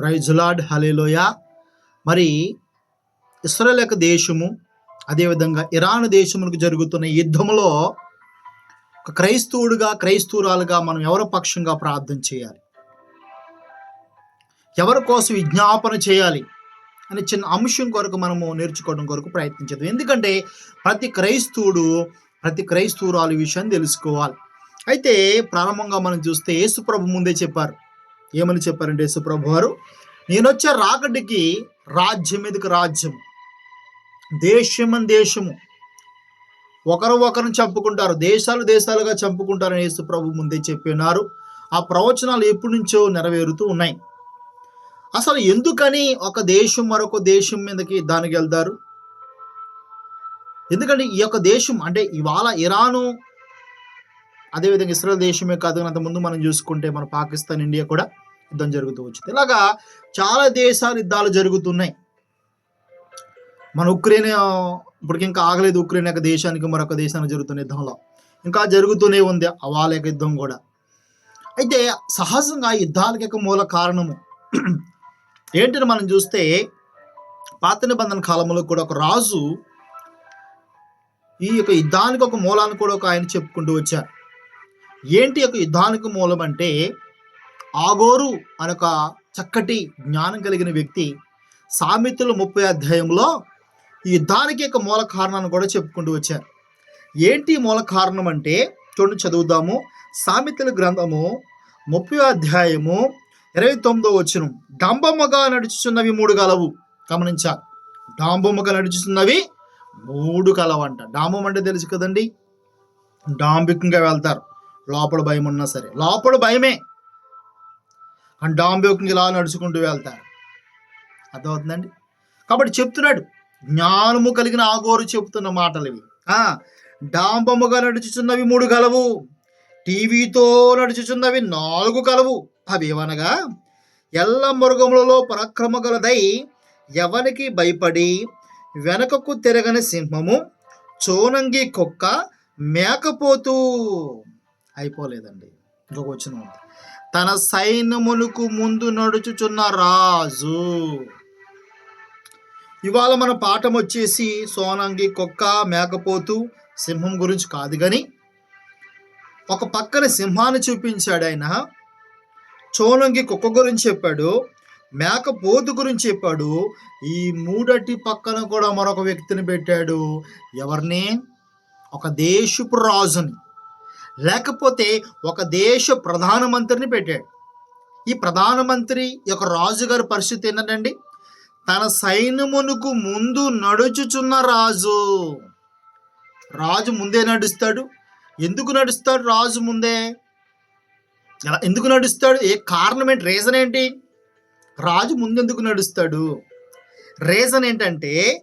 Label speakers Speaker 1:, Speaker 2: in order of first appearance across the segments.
Speaker 1: ప్రైజులాడ్ hallelujah మరి Israel యొక్క దేశము అదేవిధంగా ఇరాన్ దేశములకు జరుగుతున్న యుద్ధంలో ఒక క్రైస్తవుడుగా క్రైస్తవురాలుగా మనం ఎవరి పక్షంగా ప్రార్థన చేయాలి? ఎవరి కోసం విజ్ఞాపన చేయాలి? అనే చిన్న అంశం కొరకు మనము నేర్చుకోవడం కొరకు ప్రయత్నించదు ఎందుకంటే ప్రతి క్రైస్తవుడు ప్రతి క్రైస్తవురాలు విషయాన్ని తెలుసుకోవాలి. అయితే ప్రారంభంగా మనం చూస్తే యేసుప్రభు ముందే చెప్పారు. ఏమని చెప్పారంటే యేసుప్రభు వారు నేను వచ్చే రాకడికి రాజ్యం మీదకి రాజ్యం. దేశమని దేశము. ఒకరు ఒకరిని చంపుకుంటారు. దేశాలు దేశాలుగా చంపుకుంటారని యేసు ప్రభు ముందే చెప్పినారు. ఆ ప్రవచనాలు ఎప్పటి నుంచో నెరవేరుతూ ఉన్నాయి. అసలు ఎందుకని ఒక దేశం మరొక దేశం మీదకి దానికి వెళ్తారు? ఎందుకంటే ఈ యొక్క దేశం అంటే ఇవాళ ఇరాను అదేవిధంగా ఇస్రాయల్ దేశమే కాదు అంత ముందు మనం చూసుకుంటే మన పాకిస్తాన్ ఇండియా కూడా యుద్ధం జరుగుతూ వచ్చింది. ఇలాగా చాలా దేశాలు యుద్ధాలు జరుగుతున్నాయి. మన ఉక్రెయిన్ ఇప్పటికి ఇంకా ఆగలేదు ఉక్రెయిన్ యొక్క దేశానికి మరొక దేశానికి జరుగుతున్న యుద్ధంలో. ఇంకా జరుగుతూనే ఉంది ఆ వాళ్ళ యొక్క యుద్ధం కూడా. అయితే సహజంగా యుద్ధాలకి యొక్క మూల కారణము ఏంటని మనం చూస్తే పాత నిబంధన కాలంలో కూడా ఒక రాజు ఈ యొక్క యుద్ధానికి ఒక మూలాన్ని కూడా ఒక ఆయన చెప్పుకుంటూ వచ్చారు. ఏంటి యొక్క యుద్ధానికి మూలం అంటే ఆగోరు అనే ఒక చక్కటి జ్ఞానం కలిగిన వ్యక్తి సామెతలు ముప్పై అధ్యాయంలో ఈ యుద్ధానికి యొక్క మూల కారణాన్ని కూడా చెప్పుకుంటూ వచ్చారు. ఏంటి మూల కారణం అంటే చూడండి చదువుదాము. సామెతల గ్రంథము ముప్పై అధ్యాయము ఇరవై తొమ్మిదో వచ్చిన డంబమ్మగా నడుచుచున్నవి మూడు గలవు గమనించాలి. డాంబొమ్మగా నడుచుతున్నవి మూడు కలవంట డాంబం అంటే తెలుసు కదండి? డాంబికంగా వెళ్తారు. లోపల భయం ఉన్నా సరే. లోపల భయమే. అండ్ డాంబికంగా ఇలా నడుచుకుంటూ వెళ్తారు. అర్థమవుతుందండి? కాబట్టి చెప్తున్నాడు. జ్ఞానము కలిగిన ఆగోరు చెప్తున్న మాటలు ఇవి. డాంబముగా నడుచుచున్నవి మూడు కలవు. టీవీతో నడుచుచున్నవి నాలుగు కలవు. అవి ఏమనగా ఎల్ల మృగములలో పరాక్రమ గలదై ఎవనికి భయపడి వెనకకు తిరగని సింహము చోనంగి కుక్క మేకపోతూ అయిపోలేదండి. ఇంకొక వచ్చిన ఉంది. తన సైన్యములకు ముందు నడుచుచున్న రాజు. ఇవాళ మన పాఠం వచ్చేసి సోనంగి కుక్క మేకపోతు సింహం గురించి కాదు కానీ ఒక పక్కన సింహాన్ని చూపించాడు ఆయన. చోనంగి కుక్క గురించి చెప్పాడు మేకపోతు గురించి చెప్పాడు. ఈ మూడటి పక్కన కూడా మరొక వ్యక్తిని పెట్టాడు. ఎవరిని? ఒక దేశపు రాజుని. లేకపోతే ఒక దేశ ప్రధానమంత్రిని పెట్టాడు. ఈ ప్రధానమంత్రి ఈ యొక్క రాజుగారి పరిస్థితి ఏంటండి తన సైన్యమునకు ముందు నడుచుచున్న రాజు. రాజు ముందే నడుస్తాడు. ఎందుకు నడుస్తాడు రాజు ముందే? ఎలా ఎందుకు నడుస్తాడు? ఏ కారణం ఏంటి? రీజన్ ఏంటి? రాజు ముందెందుకు నడుస్తాడు? రీజన్ ఏంటంటే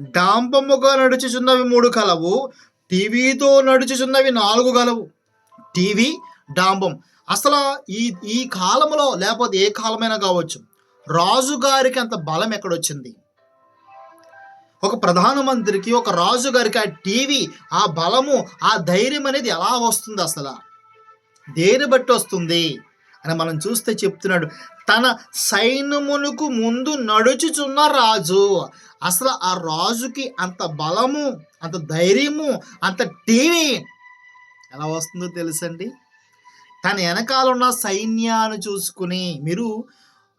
Speaker 1: డాంబమ్ముగా నడుచుచున్నవి మూడు కలవు టీవీతో నడుచుచున్నవి నాలుగు గలవు. టీవీ డాంబం. అసలు ఈ ఈ కాలంలో లేకపోతే ఏ కాలమైనా కావచ్చు రాజుగారికి అంత బలం ఎక్కడొచ్చింది? ఒక ప్రధానమంత్రికి ఒక రాజుగారికి ఆ టీవీ ఆ బలము ఆ ధైర్యం అనేది ఎలా వస్తుంది అసలు? దేని బట్టి వస్తుంది? అని మనం చూస్తే చెప్తున్నాడు. తన సైన్యమునకు ముందు నడుచుచున్న రాజు. అసలు ఆ రాజుకి అంత బలము అంత ధైర్యము అంత టీవీ ఎలా వస్తుందో తెలుసండి? తన వెనకాల ఉన్న సైన్యాన్ని చూసుకుని మీరు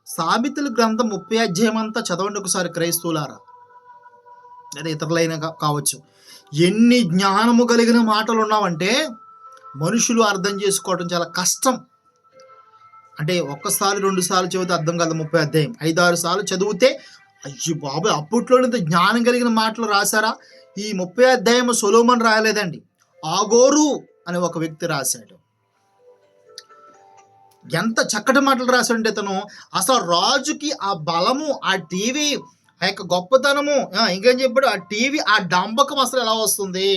Speaker 1: సాబితుల గ్రంథం ముప్పై అధ్యాయం అంతా చదవండి ఒకసారి క్రైస్తవులారా. లేదా ఇతరులైన కావచ్చు. ఎన్ని జ్ఞానము కలిగిన మాటలు ఉన్నావంటే మనుషులు అర్థం చేసుకోవడం చాలా కష్టం. అంటే ఒక్కసారి రెండు సార్లు చదివితే అర్థం కాదు ముప్పై అధ్యాయం. ఐదు ఆరు సార్లు చదివితే అయ్యో బాబు అప్పట్లో ఇంత జ్ఞానం కలిగిన మాటలు రాశారా? ఈ ముప్పై అధ్యాయం సొలోమన్ రాయలేదండి. ఆగోరు అని ఒక వ్యక్తి రాశాడు. ఎంత చక్కటి మాటలు రాశాడంటే తను అసలు రాజుకి ఆ బలము ఆ టీవీ ఆ యొక్క గొప్పతనము ఇంకేం చెప్పాడు? ఆ టీవీ ఆ డంబకం అసలు ఎలా వస్తుంది?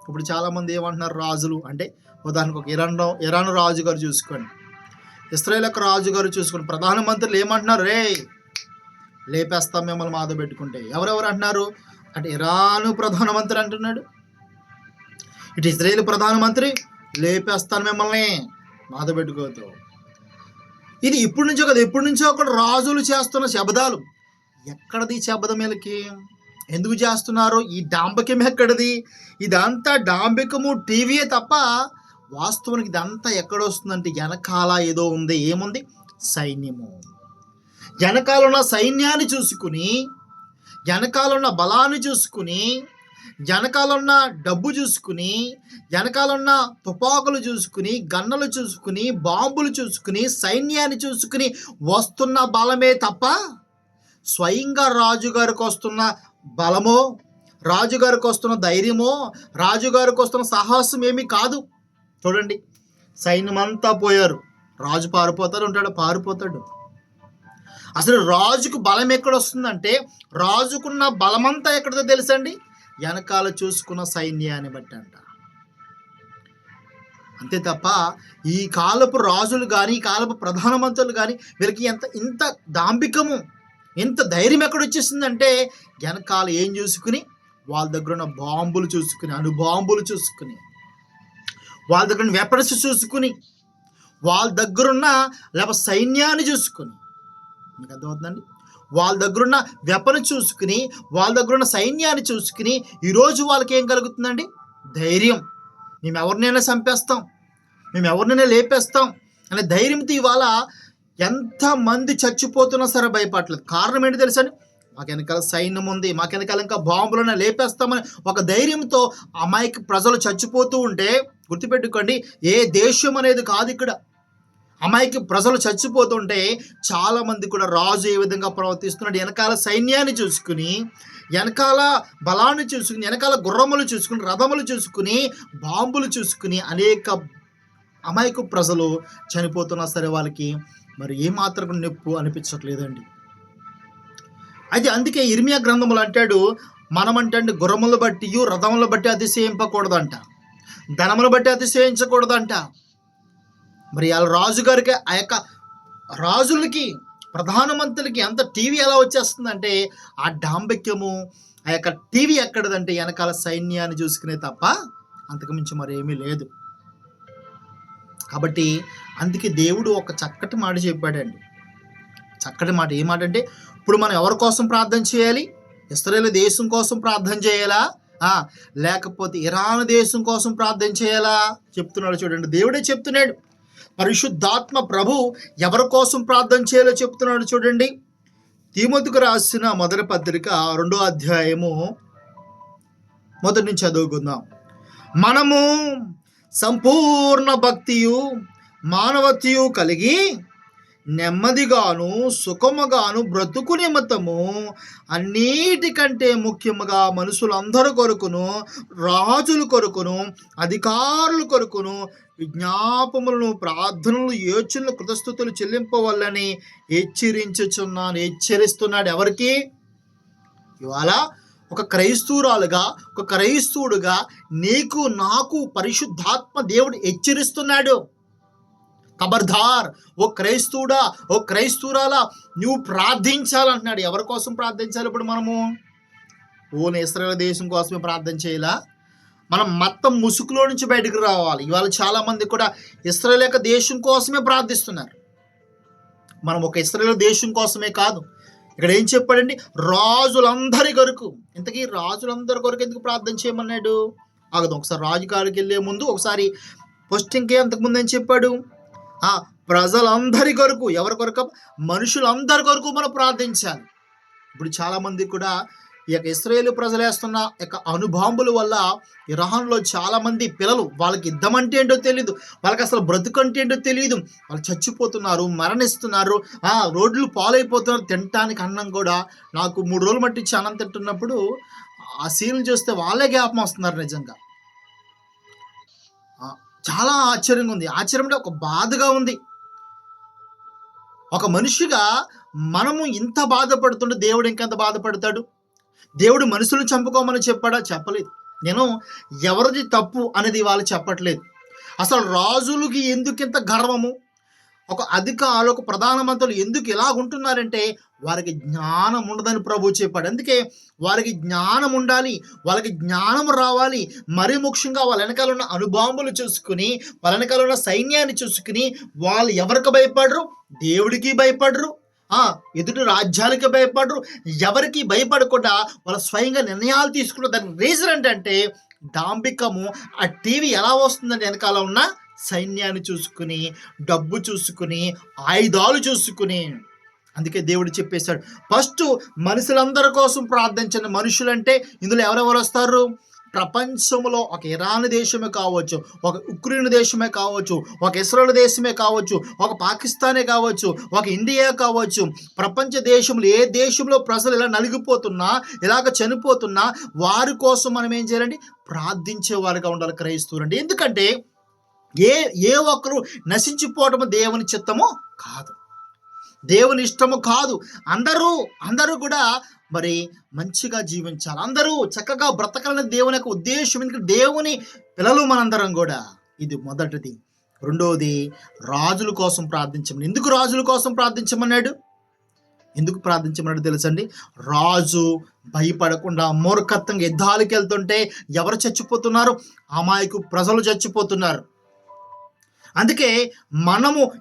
Speaker 1: ఇప్పుడు చాలామంది ఏమంటున్నారు రాజులు? అంటే ఉదాహరణకు ఒక ఇరాన్ ఇరాన్ రాజు గారు చూసుకోండి. ఇస్రాయేల్ యొక్క రాజు గారు ప్రధానమంత్రులు ఏమంటున్నారు? రే లేపేస్తాం మిమ్మల్ని మాధ పెట్టుకుంటే. ఎవరెవరు అంటున్నారు? అంటే ఇరాను ప్రధానమంత్రి అంటున్నాడు. ఇటు ఇజ్రాయేల్ ప్రధానమంత్రి లేపేస్తాను మిమ్మల్ని మాతో పెట్టుకోవద్దు. ఇది ఇప్పటి నుంచో కదా ఎప్పటి నుంచో ఒక రాజులు చేస్తున్న శబ్దాలు. ఎక్కడది శబ్దం వీళ్ళకి? ఎందుకు చేస్తున్నారు? ఈ డాంబకం ఎక్కడిది? ఇదంతా డాంబికము టీవీయే తప్ప వాస్తవానికి ఇదంతా ఎక్కడ వస్తుందంటే వెనకాల ఏదో ఉంది ఏముంది? సైన్యము. వెనకాల ఉన్న సైన్యాన్ని చూసుకుని వెనకాల ఉన్న బలాన్ని చూసుకుని వెనకాల ఉన్న డబ్బు చూసుకుని వెనకాల ఉన్న తుపాకులు చూసుకుని గన్నలు చూసుకుని బాంబులు చూసుకుని సైన్యాన్ని చూసుకుని వస్తున్న బలమే తప్ప స్వయంగా రాజుగారికి వస్తున్న బలమో రాజుగారికి వస్తున్న ధైర్యమో రాజుగారికి వస్తున్న సాహసం ఏమీ కాదు. చూడండి. సైన్యమంతా పోయారు. రాజు పారిపోతాడు ఉంటాడు పారిపోతాడు. అసలు రాజుకు బలం ఎక్కడ వస్తుందంటే రాజుకున్న బలమంతా ఎక్కడో తెలుసండి? వెనకాల చూసుకున్న సైన్యాన్ని బట్టి అంట అంతే తప్ప ఈ కాలపు రాజులు కానీ ఈ కాలపు ప్రధానమంత్రులు కానీ వీళ్ళకి ఎంత ఇంత దాంభికము ఎంత ధైర్యం ఎక్కడ వచ్చేసిందంటే వెనకాల ఏం చూసుకుని వాళ్ళ దగ్గర ఉన్న బాంబులు చూసుకుని అణు బాంబులు చూసుకుని వాళ్ళ దగ్గర ఉన్న వెపన్స్ చూసుకుని వాళ్ళ దగ్గరున్న లేకపోతే సైన్యాన్ని చూసుకుని. మీకు అర్థమవుతుందండి? వాళ్ళ దగ్గరున్న వెపను చూసుకుని వాళ్ళ దగ్గరున్న సైన్యాన్ని చూసుకుని ఈరోజు వాళ్ళకి ఏం కలుగుతుందండి? ధైర్యం. మేము ఎవరినైనా చంపేస్తాం. మేము ఎవరినైనా లేపేస్తాం. అనే ధైర్యంతో ఇవాళ ఎంతమంది చచ్చిపోతున్నా సరే భయపడలేదు కారణం ఏంటి తెలుసండి మాకు వెనకాల సైన్యం ఉంది మాకు వెనకాల ఇంకా బాంబులను లేపేస్తామని ఒక ధైర్యంతో అమాయక ప్రజలు చచ్చిపోతూ ఉంటే గుర్తుపెట్టుకోండి ఏ దేశం అనేది కాదు ఇక్కడ. అమాయక ప్రజలు చచ్చిపోతుంటే చాలామంది కూడా రాజు ఏ విధంగా ప్రవర్తిస్తున్నాడు వెనకాల సైన్యాన్ని చూసుకుని వెనకాల బలాన్ని చూసుకుని వెనకాల గుర్రములు చూసుకుని రథములు చూసుకుని బాంబులు చూసుకుని అనేక అమాయక ప్రజలు చనిపోతున్నా సరే వాళ్ళకి మరి ఏమాత్రం నొప్పు అనిపించట్లేదండి. అయితే అందుకే ఇర్మియా గ్రంథములు అంటాడు మనమంటే గుర్రములు బట్టి రథములు బట్టి అతిశయింపకూడదంట. ధనములు బట్టి అతిశయించకూడదంట. మరి వాళ్ళ రాజుగారికి ఆ యొక్క రాజులకి ప్రధానమంత్రులకి ఎంత టీవీ ఎలా వచ్చేస్తుందంటే ఆ డాంబిక్యము ఆ యొక్క టీవీ ఎక్కడదంటే వెనకాల సైన్యాన్ని చూసుకునే తప్ప అంతకుమించి మరేమీ లేదు. కాబట్టి అందుకే దేవుడు ఒక చక్కటి మాట చెప్పాడండి. చక్కటి మాట ఏ మాట అంటే ఇప్పుడు మనం ఎవరి కోసం ప్రార్థన చేయాలి? ఇస్రాయేల్ దేశం కోసం ప్రార్థన చేయాలా? లేకపోతే ఇరాన్ దేశం కోసం ప్రార్థన చేయాలా? చెప్తున్నాడు చూడండి. దేవుడే చెప్తున్నాడు. పరిశుద్ధాత్మ ప్రభు ఎవరి కోసం ప్రార్థన చేయాలో చెప్తున్నాడు చూడండి. తీమతుకు రాసిన మొదటి పత్రిక రెండో అధ్యాయము మొదటి నుంచి చదువుకుందాం. మనము సంపూర్ణ భక్తియు మానవత్యు కలిగి నెమ్మదిగాను సుఖముగాను బ్రతుకు నిమిత్తము అన్నిటికంటే ముఖ్యముగా మనుషులందరి కొరకును రాజుల కొరకును అధికారుల కొరకును విజ్ఞాపములను ప్రార్థనలు యోచనలు కృతస్థుతులు చెల్లింపవల్లని హెచ్చరించుచున్నాను హెచ్చరిస్తున్నాడు ఎవరికి? ఇవాళ ఒక క్రైస్తవురాలుగా ఒక క్రైస్తవుడుగా నీకు నాకు పరిశుద్ధాత్మ దేవుడు హెచ్చరిస్తున్నాడు. ఖబర్దార్ ఓ క్రైస్తవుడా ఓ క్రైస్తవురాలా నువ్వు ప్రార్థించాలంటున్నాడు. ఎవరి కోసం ప్రార్థించాలి ఇప్పుడు మనము? ఓన్ ఇస్రాయల్ దేశం కోసమే ప్రార్థన చేయాలా? మనం మొత్తం ముసుగులో నుంచి బయటకు రావాలి. ఇవాళ చాలా మంది కూడా ఇస్రాయల్ యొక్క దేశం కోసమే ప్రార్థిస్తున్నారు. మనం ఒక ఇస్రాయల్ దేశం కోసమే కాదు. ఇక్కడ ఏం చెప్పాడండి? రాజులందరి కొరకు. ఇంతకీ రాజులందరి కొరకు ఎందుకు ప్రార్థన చేయమన్నాడు? ఆగదు ఒకసారి రాజు గారికి వెళ్ళే ముందు ఒకసారి ఫస్ట్ ఇంకే అంతకుముందు ఏం చెప్పాడు? ఆ ప్రజలందరి కొరకు ఎవరి కొరకు? మనుషులందరి కొరకు మనం ప్రార్థించాలి. ఇప్పుడు చాలామంది కూడా ఈ యొక్క ఇస్రాయేల్ ప్రజలు వేస్తున్న యొక్క అనుభాంబుల వల్ల ఇరాన్లో చాలామంది పిల్లలు వాళ్ళకి యుద్ధం అంటే ఏంటో తెలియదు వాళ్ళకి అసలు బ్రతుకు అంటే ఏంటో తెలియదు వాళ్ళు చచ్చిపోతున్నారు మరణిస్తున్నారు ఆ రోడ్లు పాలైపోతున్నారు తినటానికి అన్నం కూడా. నాకు మూడు రోజులు మట్టించి అన్నం తింటున్నప్పుడు ఆ సీన్లు చూస్తే వాళ్ళే జ్ఞాపం వస్తున్నారు నిజంగా. చాలా ఆశ్చర్యంగా ఉంది. ఆశ్చర్యం అంటే ఒక బాధగా ఉంది. ఒక మనిషిగా మనము ఇంత బాధపడుతుంటే దేవుడు ఇంకెంత బాధపడతాడు? దేవుడు మనుషులను చంపుకోమని చెప్పాడా? చెప్పలేదు. నేను ఎవరిది తప్పు అనేది వాళ్ళు చెప్పట్లేదు. అసలు రాజులకి ఎందుకింత గర్వము? ఒక అధికారులు ఒక ప్రధానమంత్రులు ఎందుకు ఇలా ఉంటున్నారంటే వారికి జ్ఞానం ఉండదని ప్రభు చెప్పాడు. అందుకే వారికి జ్ఞానం ఉండాలి వాళ్ళకి జ్ఞానం రావాలి. మరీ ముఖ్యంగా వాళ్ళ వెనకాల ఉన్న అనుబాంబులు చూసుకుని వాళ్ళ వెనకాల ఉన్న సైన్యాన్ని చూసుకుని వాళ్ళు ఎవరికి భయపడరు? దేవుడికి భయపడరు. ఎదుటి రాజ్యాలకి భయపడరు. ఎవరికి భయపడకుండా వాళ్ళ స్వయంగా నిర్ణయాలు తీసుకున్న దానికి రీజన్ ఏంటంటే డాంబికము ఆ టీవీ ఎలా వస్తుందని వెనకాల ఉన్న సైన్యాన్ని చూసుకుని డబ్బు చూసుకుని ఆయుధాలు చూసుకుని. అందుకే దేవుడు చెప్పేశాడు ఫస్ట్ మనుషులందరి కోసం ప్రార్థించిన మనుషులంటే ఇందులో ఎవరెవరు వస్తారు? ప్రపంచంలో ఒక ఇరాన్ దేశమే కావచ్చు ఒక ఉక్రెయిన్ దేశమే కావచ్చు ఒక ఇస్రాయల్ దేశమే కావచ్చు ఒక పాకిస్తానే కావచ్చు ఒక ఇండియా కావచ్చు. ప్రపంచ దేశంలో ఏ దేశంలో ప్రజలు ఇలా నలిగిపోతున్నా ఇలాగ చనిపోతున్నా వారి కోసం మనం ఏం చేయాలండి? ప్రార్థించే వారిగా ఉండాలి క్రైస్తవులండి. ఎందుకంటే ఏ ఏ ఒక్కరు నశించిపోవటము దేవుని చిత్తము కాదు. దేవుని ఇష్టము కాదు. అందరూ అందరూ కూడా మరి మంచిగా జీవించాలి. అందరూ చక్కగా బ్రతకాలని దేవుని యొక్క ఉద్దేశం ఎందుకంటే దేవుని పిల్లలు మనందరం కూడా. ఇది మొదటిది. రెండవది రాజుల కోసం ప్రార్థించమని. ఎందుకు రాజుల కోసం ప్రార్థించమన్నాడు? ఎందుకు ప్రార్థించమన్నాడు తెలుసండి? రాజు భయపడకుండా మూర్ఖత్వంగా యుద్ధాలకు వెళ్తుంటే ఎవరు చచ్చిపోతున్నారు? అమాయకు ప్రజలు చచ్చిపోతున్నారు. అందుకే మనము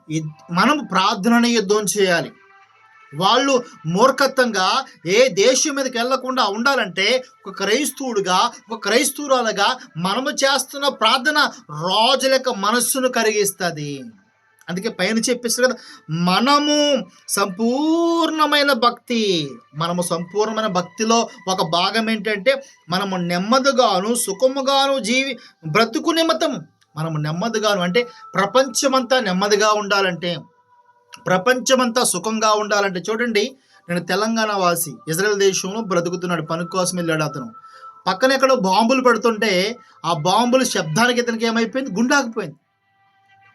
Speaker 1: మనము ప్రార్థనని యుద్ధం చేయాలి. వాళ్ళు మూర్ఖత్వంగా ఏ దేశం మీదకి వెళ్ళకుండా ఉండాలంటే ఒక క్రైస్తవుడుగా ఒక క్రైస్తవురాలుగా మనము చేస్తున్న ప్రార్థన రాజుల యొక్క మనస్సును కరిగిస్తుంది. అందుకే పైన చెప్పేస్తారు కదా మనము సంపూర్ణమైన భక్తి మనము సంపూర్ణమైన భక్తిలో ఒక భాగం ఏంటంటే మనము నెమ్మదిగాను సుఖముగాను జీవి బ్రతుకు నిమిత్తం మనము నెమ్మదిగాను అంటే ప్రపంచమంతా నెమ్మదిగా ఉండాలంటే ప్రపంచమంతా సుఖంగా ఉండాలంటే చూడండి నేను తెలంగాణ వాసి ఇజ్రాయెల్ దేశంలో బ్రతుకుతున్నాడు పని కోసం వెళ్ళాడు అతను. పక్కన ఎక్కడో బాంబులు పడుతుంటే ఆ బాంబులు శబ్దానికి ఇతనికి ఏమైపోయింది? గుండాకపోయింది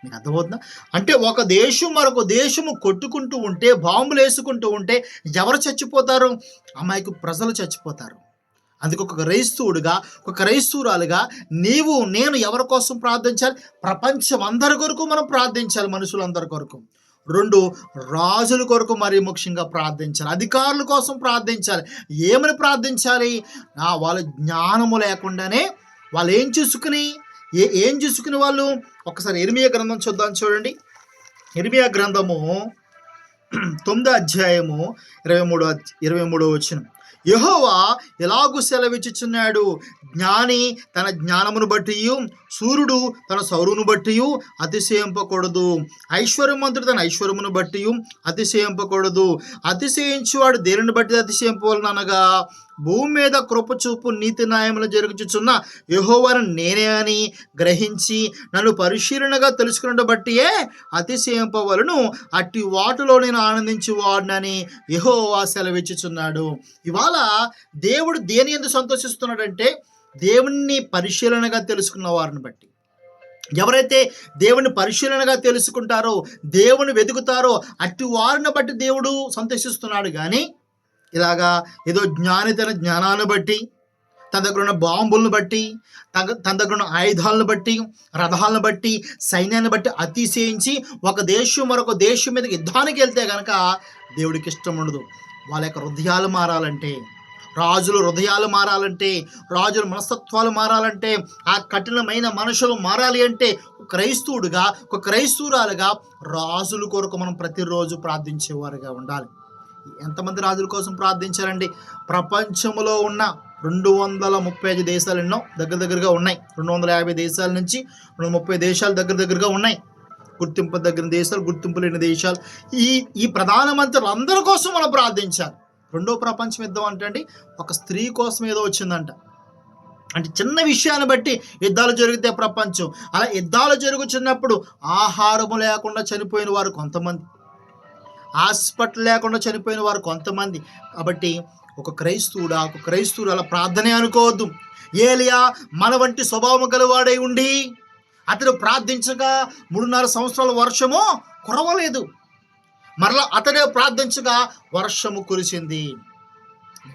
Speaker 1: మీకు అర్థమవుతుందా? అంటే ఒక దేశం మరొక దేశము కొట్టుకుంటూ ఉంటే బాంబులు వేసుకుంటూ ఉంటే ఎవరు చచ్చిపోతారు? అమ్మాయికి ప్రజలు చచ్చిపోతారు. అందుకు ఒక క్రైస్తవుడుగా ఒక క్రైస్తవురాలుగా నీవు నేను ఎవరి కోసం ప్రార్థించాలి? ప్రపంచం అందరి కొరకు మనం ప్రార్థించాలి మనుషులందరి కొరకు. రెండు రాజుల కొరకు మరీ ముఖ్యంగా ప్రార్థించాలి అధికారుల కోసం ప్రార్థించాలి. ఏమని ప్రార్థించాలి? నా వాళ్ళ జ్ఞానము లేకుండానే వాళ్ళు ఏం చూసుకుని ఏ ఏం చూసుకుని వాళ్ళు? ఒకసారి ఎరిమియా గ్రంథం చూద్దాం చూడండి. ఎరిమియా గ్రంథము తొమ్మిదో అధ్యాయము ఇరవై మూడో ఇరవై మూడో వచ్చిన యహోవా ఎలాగూ సెలవిచ్చుచున్నాడు? జ్ఞాని తన జ్ఞానమును బట్టి సూర్యుడు తన సౌరును బట్టి అతిశయింపకూడదు. ఐశ్వర్యవంతుడు తన ఐశ్వర్యమును బట్టి అతిశయింపకూడదు. అతిశయించువాడు దేనిని బట్టి అతిశయింపవలను అనగా భూమి మీద కృపచూపు నీతి న్యాయములు జరుగుచుచున్న యహోవను నేనే అని గ్రహించి నన్ను పరిశీలనగా తెలుసుకున్న బట్టియే అతిశయింపవలను. అట్టి వాటిలో నేను ఆనందించి వాడినని యహోవా సెలవిచ్చుచున్నాడు. ఇవాళ దేవుడు దేని ఎందుకు సంతోషిస్తున్నాడంటే దేవుణ్ణి పరిశీలనగా తెలుసుకున్న వారిని బట్టి. ఎవరైతే దేవుని పరిశీలనగా తెలుసుకుంటారో దేవుని వెతుకుతారో అట్టి వారిని బట్టి దేవుడు సంతోషిస్తున్నాడు కానీ ఇలాగా ఏదో జ్ఞాని తన జ్ఞానాన్ని బట్టి తన దగ్గర ఉన్న బాంబులను బట్టి తన తన దగ్గర ఉన్న ఆయుధాలను బట్టి రథాలను బట్టి సైన్యాన్ని బట్టి అతిశయించి ఒక దేశం మరొక దేశం మీద యుద్ధానికి వెళ్తే కనుక దేవుడికి ఇష్టం ఉండదు. వాళ్ళ యొక్క హృదయాలు మారాలంటే రాజుల హృదయాలు మారాలంటే రాజుల మనస్తత్వాలు మారాలంటే ఆ కఠినమైన మనుషులు మారాలి అంటే క్రైస్తవుడుగా ఒక క్రైస్తవురాలుగా రాజుల కొరకు మనం ప్రతిరోజు ప్రార్థించేవారుగా ఉండాలి. ఎంతమంది రాజుల కోసం ప్రార్థించారండి? ప్రపంచంలో ఉన్న రెండు వందల ముప్పై ఐదు దేశాలు ఎన్నో దగ్గర దగ్గరగా ఉన్నాయి. రెండు వందల యాభై దేశాల నుంచి రెండు ముప్పై దేశాలు దగ్గర దగ్గరగా ఉన్నాయి. గుర్తింపు దగ్గర దేశాలు గుర్తింపు లేని దేశాలు. ఈ ఈ ప్రధానమంత్రులు అందరి కోసం మనం ప్రార్థించాలి. రెండో ప్రపంచం యుద్ధం అంటే అండి ఒక స్త్రీ కోసం ఏదో వచ్చిందంట. అంటే చిన్న విషయాన్ని బట్టి యుద్ధాలు జరిగితే ప్రపంచం. అలా యుద్ధాలు జరుగుతున్నప్పుడు ఆహారము లేకుండా చనిపోయిన వారు కొంతమంది. హాస్పిటల్ లేకుండా చనిపోయిన వారు కొంతమంది. కాబట్టి ఒక క్రైస్తవుడా ఒక క్రైస్తవుడు అలా ప్రార్థనే అనుకోవద్దు. ఏలియా మన వంటి స్వభావం గలవాడై ఉండి అతడు ప్రార్థించగా మూడున్నర సంవత్సరాల వర్షము కురవలేదు. మరలా అతడే ప్రార్థించగా వర్షము కురిసింది.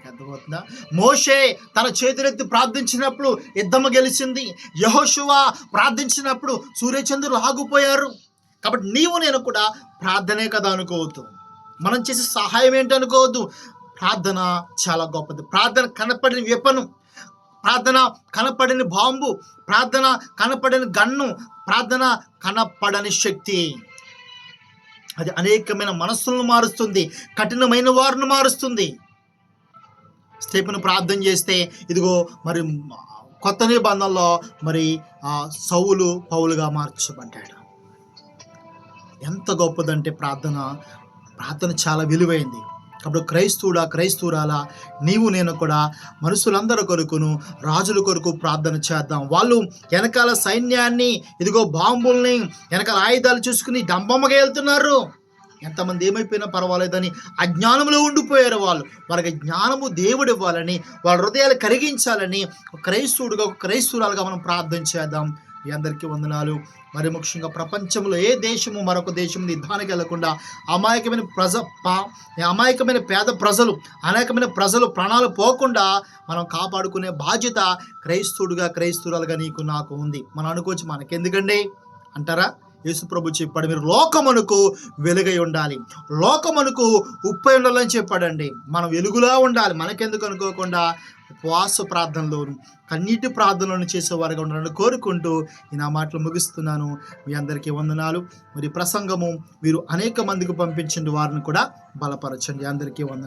Speaker 1: అర్థమవుతుందా? మోషే తన చేతులెత్తి ప్రార్థించినప్పుడు యుద్ధము గెలిచింది. యహోషువ ప్రార్థించినప్పుడు సూర్యచంద్రులు ఆగిపోయారు. కాబట్టి నీవు నేను కూడా ప్రార్థనే కదా అనుకోవద్దు. మనం చేసే సహాయం ఏంటి అనుకోవద్దు? ప్రార్థన చాలా గొప్పది. ప్రార్థన కనపడిన వ్యపనం ప్రార్థన కనపడని బాంబు ప్రార్థన కనపడని గన్ను ప్రార్థన కనపడని శక్తి. అది అనేకమైన మనస్సులను మారుస్తుంది కఠినమైన వారిని మారుస్తుంది. స్టేపును ప్రార్థన చేస్తే ఇదిగో మరి కొత్త నిబంధనలో మరి ఆ సౌలు పౌలుగా మార్చబడ్డాడు. ఎంత గొప్పదంటే ప్రార్థన. ప్రార్థన చాలా విలువైంది. అప్పుడు క్రైస్తవుడా క్రైస్తవురాలా నీవు నేను కూడా మనుషులందరి కొరకును రాజుల కొరకు ప్రార్థన చేద్దాం. వాళ్ళు వెనకాల సైన్యాన్ని ఇదిగో బాంబుల్ని వెనకాల ఆయుధాలు చూసుకుని డంబమ్మగా వెళ్తున్నారు. ఎంతమంది ఏమైపోయినా పర్వాలేదని అజ్ఞానంలో ఉండిపోయారు వాళ్ళు. వాళ్ళకి జ్ఞానము దేవుడు ఇవ్వాలని వాళ్ళ హృదయాలు కరిగించాలని ఒక క్రైస్తవుడుగా క్రైస్తవురాలుగా మనం ప్రార్థన చేద్దాం. మీ అందరికీ వందనాలు. మరి ముఖ్యంగా ప్రపంచంలో ఏ దేశము మరొక దేశం యుద్ధానికి వెళ్ళకుండా అమాయకమైన ప్రజ అమాయకమైన పేద ప్రజలు అనేకమైన ప్రజలు ప్రాణాలు పోకుండా మనం కాపాడుకునే బాధ్యత క్రైస్తవుడుగా క్రైస్తవురాలుగా నీకు నాకు ఉంది. మనం అనుకోవచ్చు మనకెందుకండి? అంటారా? యేసుప్రభు చెప్పాడు మీరు లోకమునకు వెలుగై ఉండాలి. లోకమునకు ఉప్పై ఉండాలని చెప్పాడండి. మనం వెలుగులా ఉండాలి. మనకెందుకు అనుకోకుండా? ఉపవాస ప్రార్థనలోను కన్నీటి ప్రార్థనలను చేసేవారుగా ఉండాలని కోరుకుంటూ నేను నా మాటలు ముగిస్తున్నాను. మీ అందరికీ వందనాలు. మరి ప్రసంగము మీరు అనేక మందికి పంపించండి వారిని కూడా బలపరచండి. అందరికీ వందనాలు.